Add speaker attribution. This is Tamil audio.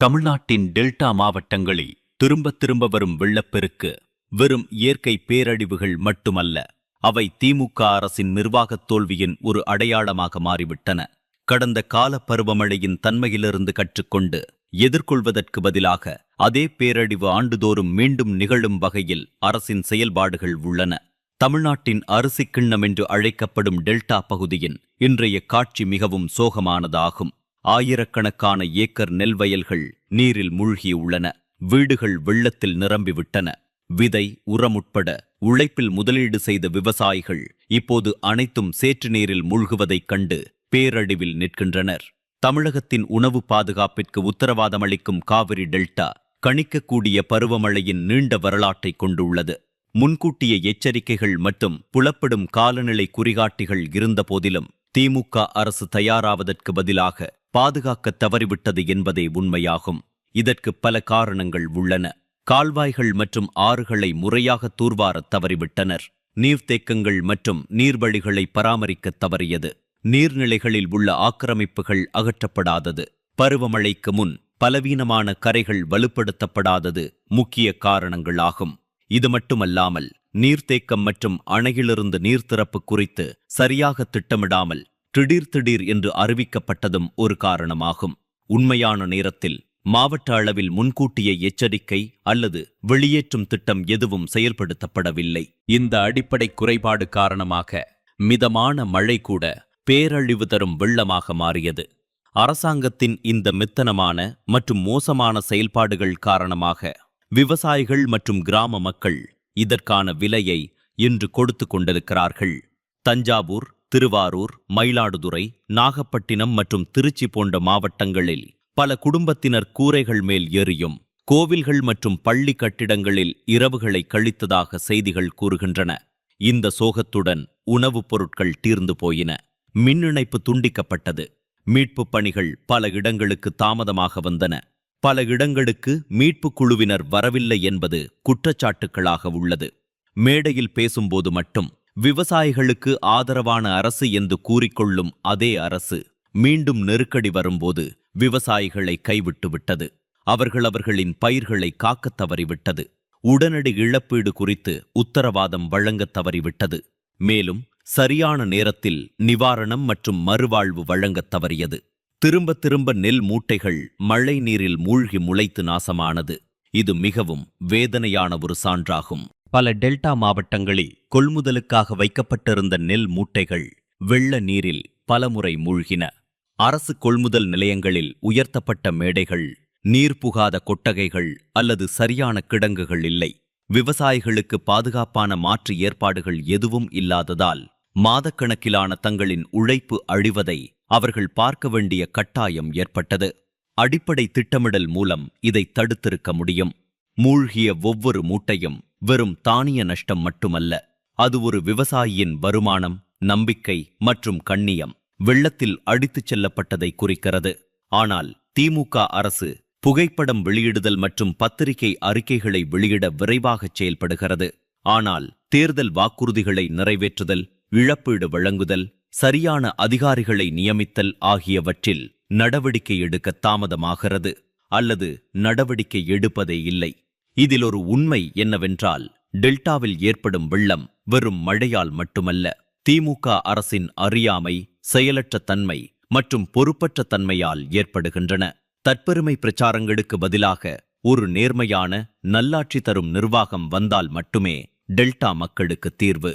Speaker 1: தமிழ்நாட்டின் டெல்டா மாவட்டங்களில் திரும்ப திரும்ப வரும் வெள்ளப்பெருக்கு வெறும் இயற்கை பேரழிவுகள் மட்டுமல்ல அவை திமுக அரசின் நிர்வாகத் தோல்வியின் ஒரு அடையாளமாக மாறிவிட்டன. கடந்த கால பருவமழையின் தன்மையிலிருந்து கற்றுக்கொண்டு எதிர்கொள்வதற்கு பதிலாக அதே பேரழிவு ஆண்டுதோறும் மீண்டும் நிகழும் வகையில் அரசின் செயல்பாடுகள் உள்ளன. தமிழ்நாட்டின் அரிசி கிண்ணம் என்று அழைக்கப்படும் டெல்டா பகுதியின் இன்றைய காட்சி மிகவும் சோகமானதாகும். ஆயிரக்கணக்கான ஏக்கர் நெல் வயல்கள் நீரில் மூழ்கியுள்ளன. வீடுகள் வெள்ளத்தில் நிரம்பிவிட்டன. விதை உரம் உட்பட உழைப்பில் முதலீடு செய்த விவசாயிகள் இப்போது அனைத்தும் சேற்று நீரில் மூழ்குவதைக் கண்டு பேரழிவில் நிற்கின்றனர். தமிழகத்தின் உணவு பாதுகாப்பிற்கு உத்தரவாதம் அளிக்கும் காவிரி டெல்டா கணிக்கக்கூடிய பருவமழையின் நீண்ட வரலாற்றை கொண்டுள்ளது. முன்கூட்டிய எச்சரிக்கைகள் மற்றும் புலப்படும் காலநிலை குறிகாட்டிகள் இருந்தபோதிலும் திமுக அரசு தயாராவதற்கு பதிலாக பாதுகாக்க தவறிவிட்டது என்பதே உண்மையாகும். இதற்கு பல காரணங்கள் உள்ளன. கால்வாய்கள் மற்றும் ஆறுகளை முறையாக தூர்வாரத் தவறிவிட்டனர். நீர்த்தேக்கங்கள் மற்றும் நீர்வழிகளை பராமரிக்கத் தவறியது. நீர்நிலைகளில் உள்ள ஆக்கிரமிப்புகள் அகற்றப்படாதது. பருவமழைக்கு முன் பலவீனமான கரைகள் வலுப்படுத்தப்படாதது முக்கிய காரணங்களாகும். இது மட்டுமல்லாமல் நீர்த்தேக்கம் மற்றும் அணையிலிருந்து நீர் திறப்பு குறித்து சரியாக திட்டமிடாமல் திடீர் திடீர் என்று அறிவிக்கப்பட்டதும் ஒரு காரணமாகும். உண்மையான நேரத்தில் மாவட்ட அளவில் முன்கூட்டிய எச்சரிக்கை அல்லது வெளியேற்றும் திட்டம் எதுவும் செயல்படுத்தப்படவில்லை. இந்த அடிப்படை குறைபாடு காரணமாக மிதமான மழை கூட பேரழிவு தரும் வெள்ளமாக மாறியது. அரசாங்கத்தின் இந்த மித்தனமான மற்றும் மோசமான செயல்பாடுகள் காரணமாக விவசாயிகள் மற்றும் கிராம மக்கள் இதற்கான விலையை இன்று கொடுத்து கொண்டிருக்கிறார்கள். தஞ்சாவூர் திருவாரூர் மயிலாடுதுறை நாகப்பட்டினம் மற்றும் திருச்சி போன்ற மாவட்டங்களில் பல குடும்பத்தினர் கூரைகள் மேல் ஏறியும் கோவில்கள் மற்றும் பள்ளி கட்டிடங்களில் இரவுகளை கழித்ததாக செய்திகள் கூறுகின்றன. இந்த சோகத்துடன் உணவுப் பொருட்கள் தீர்ந்து போயின. மின் இணைப்பு துண்டிக்கப்பட்டது. மீட்புப் பணிகள் பல இடங்களுக்கு தாமதமாக வந்தன. பல இடங்களுக்கு மீட்புக் குழுவினர் வரவில்லை என்பது குற்றச்சாட்டுக்களாக உள்ளது. மேடையில் பேசும்போது மட்டும் விவசாயிகளுக்கு ஆதரவான அரசு என்று கூறிக்கொள்ளும் அதே அரசு மீண்டும் நெருக்கடி வரும்போது விவசாயிகளை கைவிட்டு விட்டது. அவர்கள் அவர்களின் பயிர்களை காக்கத் தவறிவிட்டது. உடனடி இழப்பீடு குறித்து உத்தரவாதம் வழங்கத் தவறிவிட்டது. மேலும் சரியான நேரத்தில் நிவாரணம் மற்றும் மறுவாழ்வு வழங்கத் தவறியது. திரும்ப திரும்ப நெல் மூட்டைகள் மழை நீரில் மூழ்கி முளைத்து நாசமானது. இது மிகவும் வேதனையான ஒரு சான்றாகும். பல டெல்டா மாவட்டங்களில் கொள்முதலுக்காக வைக்கப்பட்டிருந்த நெல் மூட்டைகள் வெள்ள நீரில் பலமுறை மூழ்கின. அரசு கொள்முதல் நிலையங்களில் உயர்த்தப்பட்ட மேடைகள் நீர் புகாத கொட்டகைகள் அல்லது சரியான கிடங்குகள் இல்லை. விவசாயிகளுக்கு பாதுகாப்பான மாற்று ஏற்பாடுகள் எதுவும் இல்லாததால் மாதக்கணக்கிலான தங்களின் உழைப்பு அழிவதை அவர்கள் பார்க்க வேண்டிய கட்டாயம் ஏற்பட்டது. அடிப்படை திட்டமிடல் மூலம் இதை தடுத்திருக்க முடியும். மூழ்கிய ஒவ்வொரு மூட்டையும் வெறும் தானிய நஷ்டம் மட்டுமல்ல அது ஒரு விவசாயியின் வருமானம் நம்பிக்கை மற்றும் கண்ணியம். வெள்ளத்தில் அடித்துச் செல்லப்பட்டதை குறிக்கிறது. ஆனால் திமுக அரசு புகைப்படம் வெளியிடுதல் மற்றும் பத்திரிகை அறிக்கைகளை வெளியிட விரைவாகச் செயல்படுகிறது. ஆனால் தேர்தல் வாக்குறுதிகளை நிறைவேற்றுதல் இழப்பீடு வழங்குதல் சரியான அதிகாரிகளை நியமித்தல் ஆகியவற்றில் நடவடிக்கை எடுக்க தாமதமாகிறது அல்லது நடவடிக்கை எடுப்பதே இல்லை. இதில் ஒரு உண்மை என்னவென்றால் டெல்டாவில் ஏற்படும் வெள்ளம் வெறும் மழையால் மட்டுமல்ல திமுக அரசின் அறியாமை செயலற்ற தன்மை மற்றும் பொறுப்பற்ற தன்மையால் ஏற்படுகின்றன. தற்பெருமை பிரச்சாரங்களுக்கு பதிலாக ஒரு நேர்மையான நல்லாட்சி தரும் நிர்வாகம் வந்தால் மட்டுமே டெல்டா மக்களுக்கு தீர்வு.